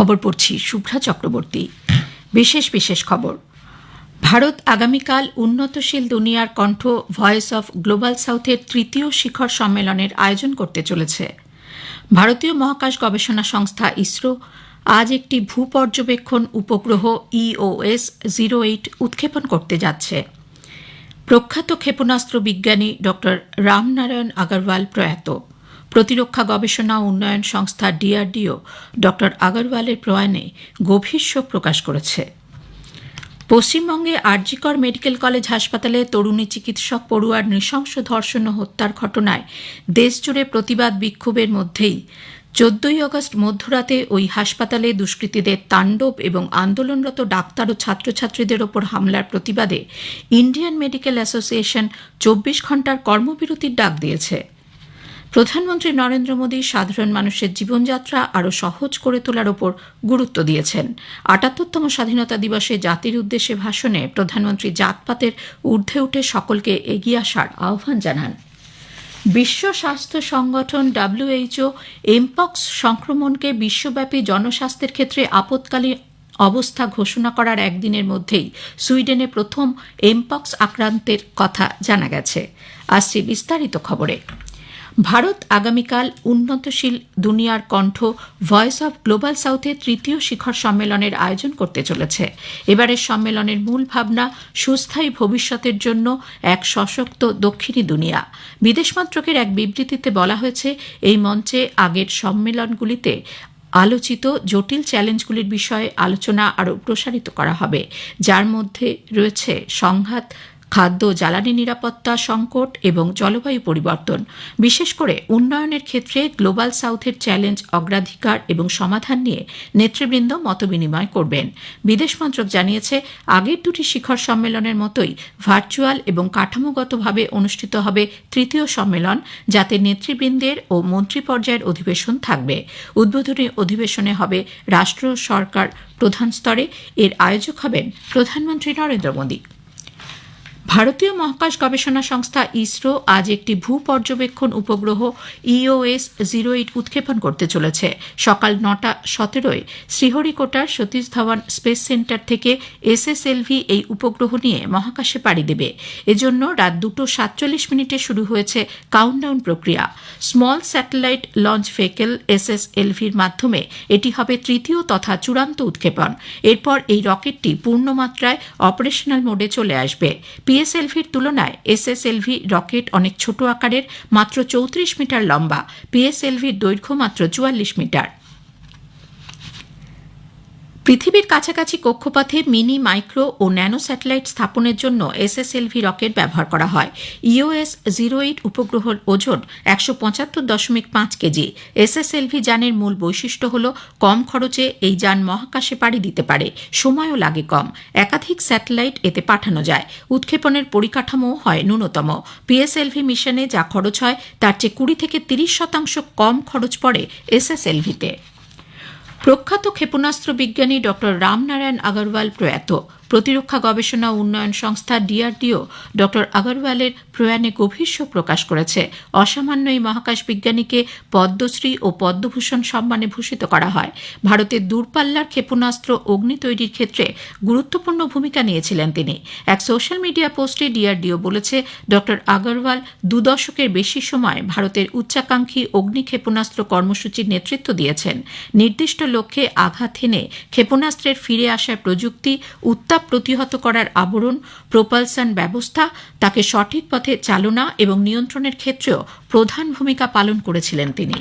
খবর পড়ছি, শুভ্রা চক্রবর্তী। বিশেষ বিশেষ খবর। ভারত আগামীকাল উন্নতশীল দুনিয়ার কণ্ঠ ভয়েস অফ গ্লোবাল সাউথের তৃতীয় শিখর সম্মেলনের আয়োজন করতে চলেছে। ভারতীয় মহাকাশ গবেষণা সংস্থা ইসরো আজ একটি ভূপর্যবেক্ষণ উপগ্রহ ইওএস জিরো এইট উৎক্ষেপণ করতে যাচ্ছে। প্রখ্যাত ক্ষেপণাস্ত্র বিজ্ঞানী ড রামনারায়ণ আগরওয়াল প্রয়াত। প্রতিরক্ষা গবেষণা উন্নয়ন সংস্থা ডিআরডিও ড আগরওয়ালের প্রয়াণে গভীর শোক প্রকাশ করেছে। পশ্চিমবঙ্গে আরজিকর মেডিকেল কলেজ হাসপাতালে তরুণী চিকিৎসক পড়ুয়ার নৃশংস ধর্ষণ ও হত্যার ঘটনায় দেশজুড়ে প্রতিবাদ বিক্ষোভের মধ্যেই চোদ্দই অগস্ট মধ্যরাতে ওই হাসপাতালে দুষ্কৃতীদের তাণ্ডব এবং আন্দোলনরত ডাক্তার ও ছাত্রছাত্রীদের ওপর হামলার প্রতিবাদে ইন্ডিয়ান মেডিকেল অ্যাসোসিয়েশন চব্বিশ ঘণ্টার কর্মবিরতির ডাক দিয়েছে। প্রধানমন্ত্রী নরেন্দ্র মোদী সাধারণ মানুষের জীবনযাত্রা আরও সহজ করে তোলার ওপর গুরুত্ব দিয়েছেন। আটাত্তরতম স্বাধীনতা দিবসে জাতির উদ্দেশ্যে ভাষণে প্রধানমন্ত্রী জাতপাতের ঊর্ধ্বে উঠে সকলকে এগিয়ে আসার আহ্বান জানান। বিশ্ব স্বাস্থ্য সংগঠন ডাব্লিউএইচও এমপক্স সংক্রমণকে বিশ্বব্যাপী জনস্বাস্থ্যের ক্ষেত্রে আপৎকালীন অবস্থা ঘোষণা করার একদিনের মধ্যেই সুইডেনে প্রথম এমপক্স আক্রান্তের কথা জানা গেছে। আসছে বিস্তারিত খবরে। ভারত আগামীকাল উন্নতশীল দুনিয়ার কণ্ঠ ভয়েস অব গ্লোবাল সাউথে তৃতীয় শিখর সম্মেলনের আয়োজন করতে চলেছে। এবারের সম্মেলনের মূল ভাবনা সুস্থায়ী ভবিষ্যতের জন্য এক সশক্ত দক্ষিণী দুনিয়া। বিদেশ মন্ত্রকের এক বিবৃতিতে বলা হয়েছে, এই মঞ্চে আগের সম্মেলনগুলিতে আলোচিত জটিল চ্যালেঞ্জগুলির বিষয়ে আলোচনা আরও প্রসারিত করা হবে। যার মধ্যে রয়েছে সংঘাত খাদ্য, জ্বালানি নিরাপত্তা সংকট এবং জলবায়ু পরিবর্তন। বিশেষ করে উন্নয়নের ক্ষেত্রে গ্লোবাল সাউথের চ্যালেঞ্জ, অগ্রাধিকার এবং সমাধান নিয়ে নেতৃবৃন্দ মতবিনিময় করবেন। বিদেশ মন্ত্রক জানিয়েছে, আগের দুটি শিখর সম্মেলনের মতোই ভার্চুয়াল এবং কাঠামোগতভাবে অনুষ্ঠিত হবে তৃতীয় সম্মেলন, যাতে নেতৃবৃন্দের ও মন্ত্রী পর্যায়ের অধিবেশন থাকবে। উদ্বোধনী অধিবেশনে হবে রাষ্ট্র, সরকার প্রধান স্তরে। এর আয়োজক হবেন প্রধানমন্ত্রী নরেন্দ্র মোদী। ভারতীয় মহাকাশ গবেষণা সংস্থা ইসরো আজ একটি ভূ পর্যবেক্ষণ উপগ্রহ ইওএস জিরো এইট উৎক্ষেপণ করতে চলেছে। সকাল নটা সতেরোয় শ্রীহরিকোটার সতীশ ধাওয়ান স্পেস সেন্টার থেকে এসএসএলভি এই উপগ্রহ নিয়ে মহাকাশে পাড়ি দেবে। এজন্য রাত দুটো সাতচল্লিশ মিনিটে শুরু হয়েছে কাউন্টডাউন প্রক্রিয়া। স্মল স্যাটেলাইট লঞ্চ ভেহিকেল এসএসএলভির মাধ্যমে এটি হবে তৃতীয় তথা চূড়ান্ত উৎক্ষেপণ। এরপর এই রকেটটি পূর্ণমাত্রায় অপারেশনাল মোডে চলে আসবে। পিএসএলভির তুলনায় এসএসএলভি রকেট অনেক ছোট আকারের, মাত্র চৌত্রিশ মিটার লম্বা, পিএসএলভির দৈর্ঘ্য মাত্র চুয়াল্লিশ মিটার। পৃথিবীর কাছাকাছি কক্ষপথে মিনি, মাইক্রো ও ন্যানো স্যাটেলাইট স্থাপনের জন্য এসএসএলভি রকেট ব্যবহার করা হয়। ইওএস জিরো এইট উপগ্রহর ওজন একশো পঁচাত্তর দশমিক পাঁচ কেজি। এসএসএলভি যানের মূল বৈশিষ্ট্য হল কম খরচে এই যান মহাকাশে পাড়ি দিতে পারে, সময়ও লাগে কম। একাধিক স্যাটেলাইট এতে পাঠানো যায়। উৎক্ষেপণের পরিকাঠামো হয় ন্যূনতম। পিএসএলভি মিশনে যা খরচ হয়, তার চেয়ে কুড়ি থেকে তিরিশ শতাংশ কম খরচ পড়ে এসএসএলভিতে। প্রখ্যাত ক্ষেপণাস্ত্র বিজ্ঞানী ড রামনারায়ণ আগরওয়াল প্রয়াত। প্রতিরক্ষা গবেষণা উন্নয়ন সংস্থা ডিআরডিও ড আগরওয়ালের প্রয়াণে গভীর শোক প্রকাশ করেছে। অসামান্য এই মহাকাশ বিজ্ঞানীকে পদ্মশ্রী ও পদ্মভূষণ সম্মানে ভূষিত করা হয়। ভারতের দূরপাল্লার ক্ষেপণাস্ত্র অগ্নি তৈরির ক্ষেত্রে গুরুত্বপূর্ণ ভূমিকা নিয়েছিলেন তিনি। এক সোশ্যাল মিডিয়া পোস্টে ডিআরডিও বলেছে ড আগরওয়াল দু দশকের বেশি সময় ভারতের উচ্চাকাঙ্ক্ষী অগ্নি ক্ষেপণাস্ত্র কর্মসূচির নেতৃত্ব দিয়েছেন। নির্দিষ্ট লক্ষ্যে আঘাত হেনে ক্ষেপণাস্ত্রের ফিরে আসার প্রযুক্তি উত্তাপ প্রতিহত করার আবরণ প্রোপালসান ব্যবস্থা, তাকে সঠিক পথে চালনা এবং নিয়ন্ত্রণের ক্ষেত্রেও প্রধান ভূমিকা পালন করেছিলেন তিনি।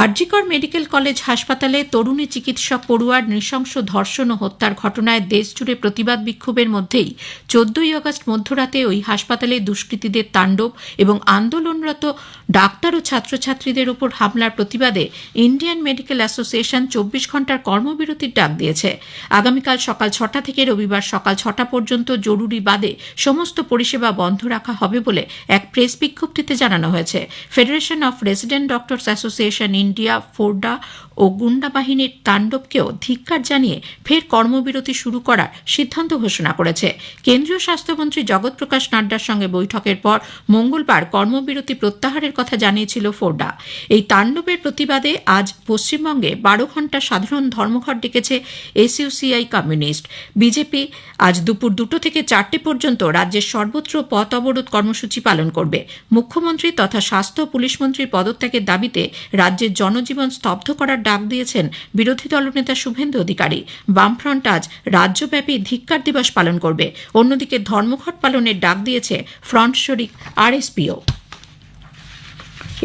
আরজিকর মেডিকেল কলেজ হাসপাতালে তরুণী চিকিৎসক পড়ুয়ার নৃশংস ধর্ষণ ও হত্যার ঘটনায় দেশজুড়ে প্রতিবাদ বিক্ষোভের মধ্যেই চোদ্দই আগস্ট মধ্যরাতে ওই হাসপাতালে দুষ্কৃতীদের তাণ্ডব এবং আন্দোলনরত ডাক্তার ও ছাত্রছাত্রীদের ওপর হামলার প্রতিবাদে ইন্ডিয়ান মেডিকেল অ্যাসোসিয়েশন চব্বিশ ঘণ্টার কর্মবিরতির ডাক দিয়েছে। আগামীকাল সকাল ছটা থেকে রবিবার সকাল ছটা পর্যন্ত জরুরি বাদে সমস্ত পরিষেবা বন্ধ রাখা হবে বলে এক প্রেস বিজ্ঞপ্তিতে জানানো হয়েছে। Federation of resident doctors association India, FORDA ও গুন্ডা বাহিনীর তাণ্ডবকেও ধিক্কার জানিয়ে ফের কর্মবিরতি শুরু করার সিদ্ধান্ত ঘোষণা করেছে। কেন্দ্রীয় স্বাস্থ্যমন্ত্রী জগৎ প্রকাশ নাড্ডার সঙ্গে বৈঠকের পর মঙ্গলবার কর্মবিরতি প্রত্যাহারের কথা জানিয়েছিল ফোর্ডা। এই তাণ্ডবের প্রতিবাদে আজ পশ্চিমবঙ্গে বারো ঘণ্টা সাধারণ ধর্মঘট ডেকেছে এসইউসিআই কমিউনিস্ট। বিজেপি আজ দুপুর দুটো থেকে চারটে পর্যন্ত রাজ্যের সর্বত্র পথ অবরোধ কর্মসূচি পালন করবে। মুখ্যমন্ত্রী তথা স্বাস্থ্য পুলিশ মন্ত্রীর পদত্যাগের দাবিতে রাজ্যের জনজীবন স্তব্ধ করার ডাক দিয়েছেন বিরোধী দলনেতা শুভেন্দু অধিকারী। বামফ্রন্ট আজ রাজ্যব্যাপী ধিক্কার দিবস পালন করবে। অন্যদিকে ধর্মঘট পালনের ডাক দিয়েছে ফ্রন্ট শরিক আরএসপিও।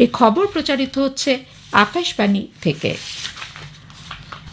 এ খবর প্রচারিত হচ্ছে আকাশবাণী থেকে।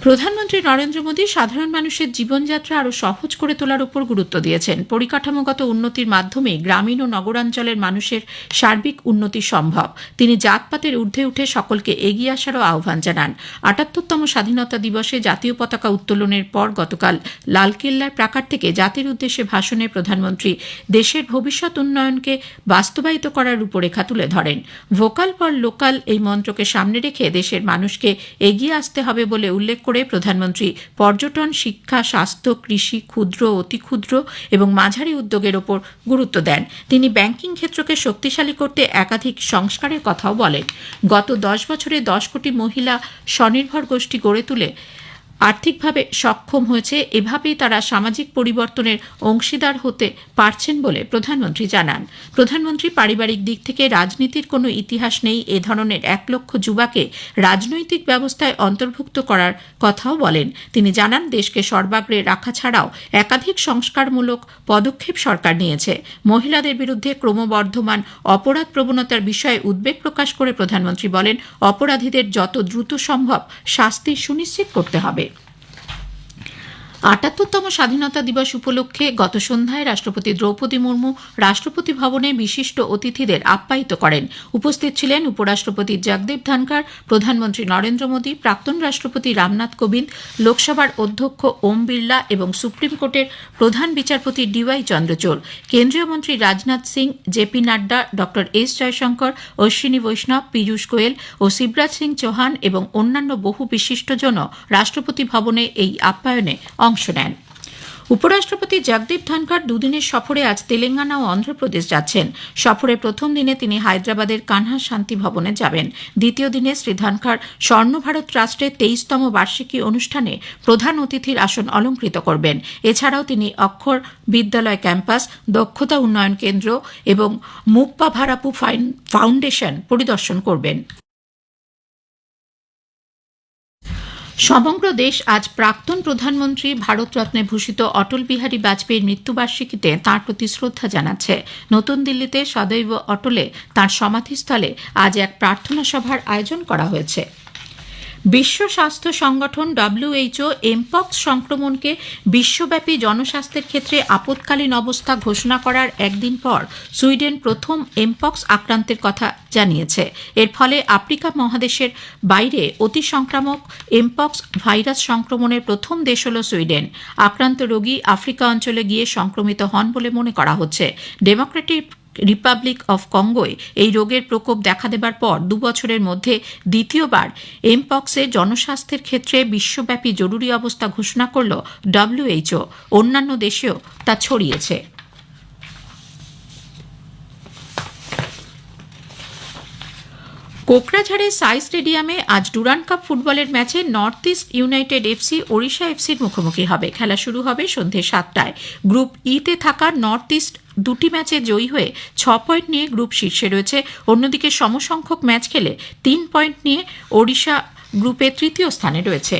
প্রধানমন্ত্রী নরেন্দ্র মোদী সাধারণ মানুষের জীবনযাত্রা আরও সহজ করে তোলার উপর গুরুত্ব দিয়েছেন। পরিকাঠামোগত উন্নতির মাধ্যমে গ্রামীণ ও নগরাঞ্চলের মানুষের সার্বিক উন্নতি সম্ভব। তিনি জাতপাতের ঊর্ধ্বে উঠে সকলকে এগিয়ে আসারও আহ্বান জানান। আটাত্তরতম স্বাধীনতা দিবসে জাতীয় পতাকা উত্তোলনের পর গতকাল লালকেল্লার প্রাকার থেকে জাতির উদ্দেশ্যে ভাষণে প্রধানমন্ত্রী দেশের ভবিষ্যৎ উন্নয়নকে বাস্তবায়িত করার রূপরেখা তুলে ধরেন। ভোকাল ফর লোকাল এই মন্ত্রকে সামনে রেখে দেশের মানুষকে এগিয়ে আসতে হবে বলে উল্লেখ করে প্রধানমন্ত্রী পর্যটন, শিক্ষা, স্বাস্থ্য, কৃষি, ক্ষুদ্র, অতি ক্ষুদ্র এবং মাঝারি উদ্যোগের ওপর গুরুত্ব দেন। তিনি ব্যাংকিং ক্ষেত্রকে শক্তিশালী করতে একাধিক সংস্কারের কথাও বলেন। গত দশ বছরে দশ কোটি মহিলা স্বনির্ভর গোষ্ঠী গড়ে তুলে আর্থিকভাবে সক্ষম হয়েছে, এভাবেই তারা সামাজিক পরিবর্তনের অংশীদার হতে পারছেন বলে প্রধানমন্ত্রী জানান। প্রধানমন্ত্রী পারিবারিক দিক থেকে রাজনীতির কোনো ইতিহাস নেই, এ ধরনের এক লক্ষ যুবাকে রাজনৈতিক ব্যবস্থায় অন্তর্ভুক্ত করার কথাও বলেন। তিনি জানান, দেশকে সর্বাগ্রে রাখা ছাড়াও একাধিক সংস্কারমূলক পদক্ষেপ সরকার নিয়েছে। মহিলাদের বিরুদ্ধে ক্রমবর্ধমান অপরাধ প্রবণতার বিষয়ে উদ্বেগ প্রকাশ করে প্রধানমন্ত্রী বলেন, অপরাধীদের যত দ্রুত সম্ভব শাস্তি সুনিশ্চিত করতে হবে। আটাত্তরতম স্বাধীনতা দিবস উপলক্ষে গত সন্ধ্যায় রাষ্ট্রপতি দ্রৌপদী মুর্মু রাষ্ট্রপতি ভবনে বিশিষ্ট অতিথিদের আপ্যায়িত করেন। উপস্থিত ছিলেন উপরাষ্ট্রপতি জগদীপ ধনখড়, প্রধানমন্ত্রী নরেন্দ্র মোদী, প্রাক্তন রাষ্ট্রপতি রামনাথ কোবিন্দ, লোকসভার অধ্যক্ষ ওম বিড়লা এবং সুপ্রিম কোর্টের প্রধান বিচারপতি ডিওয়াই চন্দ্রচূড়। কেন্দ্রীয় মন্ত্রী রাজনাথ সিং জেপি নাড্ডা ড এস জয়শঙ্কর, অশ্বিনী বৈষ্ণব, পীযূষ গোয়েল ও শিবরাজ সিং চৌহান এবং অন্যান্য বহু বিশিষ্টজনও রাষ্ট্রপতি ভবনে এই আপ্যায়নে অংশ নেন। উপরাষ্ট্রপতি জগদীপ ধনখড় দুদিনের সফরে আজ তেলেঙ্গানা ও অন্ধ্রপ্রদেশ যাচ্ছেন। সফরের প্রথম দিনে তিনি হায়দ্রাবাদের কানহা শান্তি ভবনে যাবেন। দ্বিতীয় দিনে শ্রী ধনখড় স্বর্ণভারত ট্রাস্টের তেইশতম বার্ষিকী অনুষ্ঠানে প্রধান অতিথির আসন অলঙ্কৃত করবেন। এছাড়াও তিনি অক্ষর বিদ্যালয় ক্যাম্পাস, দক্ষতা উন্নয়ন কেন্দ্র এবং মুপ্পা ভারাপু ফাউন্ডেশন পরিদর্শন করবেন। সমগ্র দেশ আজ প্রাক্তন প্রধানমন্ত্রী ভারতরত্নে ভূষিত অটল বিহারী বাজপেয়ীর মৃত্যুবার্ষিকীতে তাঁর প্রতি শ্রদ্ধা জানাচ্ছে। নতুন দিল্লিতে সদৈব অটলে তাঁর সমাধিস্থলে আজ এক প্রার্থনা সভার আয়োজন করা হয়েছে। বিশ্ব স্বাস্থ্য সংগঠন ডব্লিউএইচও এমপক্স সংক্রমণকে বিশ্বব্যাপী জনস্বাস্থ্যের ক্ষেত্রে আপৎকালীন অবস্থা ঘোষণা করার একদিন পর সুইডেন প্রথম এমপক্স আক্রান্তের কথা জানিয়েছে। এর ফলে আফ্রিকা মহাদেশের বাইরে অতি সংক্রামক এমপক্স ভাইরাস সংক্রমণের প্রথম দেশ হল সুইডেন। আক্রান্ত রোগী আফ্রিকা অঞ্চলে গিয়ে সংক্রমিত হন বলে মনে করা হচ্ছে। ডেমোক্রেটিক রিপাবলিক অফ কঙ্গোয় এই রোগের প্রকোপ দেখা দেবার পর দুবছরের মধ্যে দ্বিতীয়বার এমপক্সে জনস্বাস্থ্যের ক্ষেত্রে বিশ্বব্যাপী জরুরি অবস্থা ঘোষণা করল ডব্লিউএইচও অন্যান্য দেশেও তা ছড়িয়েছে। কোকরাঝাড়ের সাই স্টেডিয়ামে আজ ডুরান কাপ ফুটবলের ম্যাচে North East United FC Odisha এফসির মুখোমুখি হবে। খেলা শুরু হবে সন্ধে সাতটায়। গ্রুপ ইতে থাকা নর্থ ইস্ট দুটি ম্যাচে জয়ী হয়ে ছ পয়েন্ট নিয়ে গ্রুপ শীর্ষে রয়েছে। অন্যদিকে সমসংখ্যক ম্যাচ খেলে তিন পয়েন্ট নিয়ে ওড়িশা গ্রুপে তৃতীয় স্থানে রয়েছে।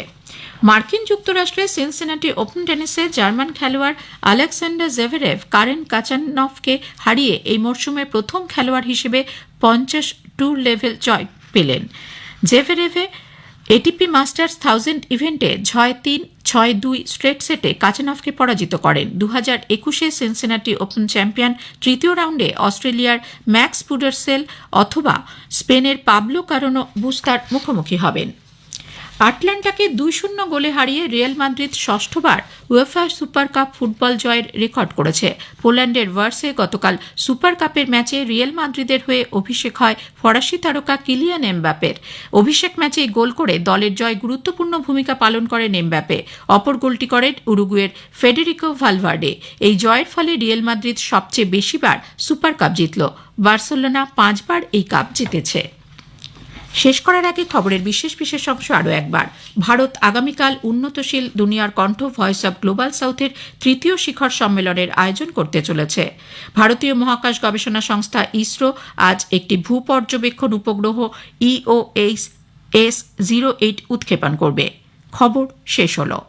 মার্কিন যুক্তরাষ্ট্রের সিনসিনাটি ওপেন টেনিসে জার্মান খেলোয়াড় আলেকজান্ডার জেভেরেভ, কারেন কাচানফকে হারিয়ে এই মরশুমে প্রথম খেলোয়াড় হিসেবে পঞ্চাশ ট্যুর লেভেল জয় পেলেন। জেভেরেভে এটিপি মাস্টার্স থাউজেন্ড ইভেন্টে ছয় তিন, ছয় দুই স্ট্রেট সেটে কাচানফকে পরাজিত করেন। দু হাজার একুশে সেনসেনাটি ওপেন চ্যাম্পিয়ন তৃতীয় রাউন্ডে অস্ট্রেলিয়ার ম্যাক্স পুডারসেল অথবা স্পেনের পাবলো কারণো বুস্তার মুখোমুখি হবেন। আটলান্টাকে দুই শূন্য গোলে হারিয়ে রিয়াল মাদ্রিদ ষষ্ঠবার উয়েফা সুপার কাপ ফুটবল জয়ের রেকর্ড করেছে। পোল্যান্ডের ভার্সে গতকাল সুপার কাপের ম্যাচে রিয়াল মাদ্রিদের হয়ে অভিষেক হয় ফরাসি তারকা কিলিয়ান এমবাপের। অভিষেক ম্যাচে গোল করে দলের জয় গুরুত্বপূর্ণ ভূমিকা পালন করেন এমবাপে। অপর গোলটি করেন উরুগুয়ের ফেডেরিকো ভালভার্ডে। এই জয়ের ফলে রিয়াল মাদ্রিদ সবচেয়ে বেশিবার সুপার কাপ জিতল। বার্সেলোনা পাঁচবার এই কাপ জিতেছে। শেষ করার আগে খবরের বিশেষ বিশেষ অংশ আরও একবার। ভারত আগামীকাল উন্নতশীল দুনিয়ার কণ্ঠ ভয়েস অব গ্লোবাল সাউথের তৃতীয় শিখর সম্মেলনের আয়োজন করতে চলেছে। ভারতীয় মহাকাশ গবেষণা সংস্থা ইসরো আজ একটি ভূ পর্যবেক্ষণ উপগ্রহ ইওএস এস জিরো এইট উৎক্ষেপণ করবে। খবর শেষ হলো।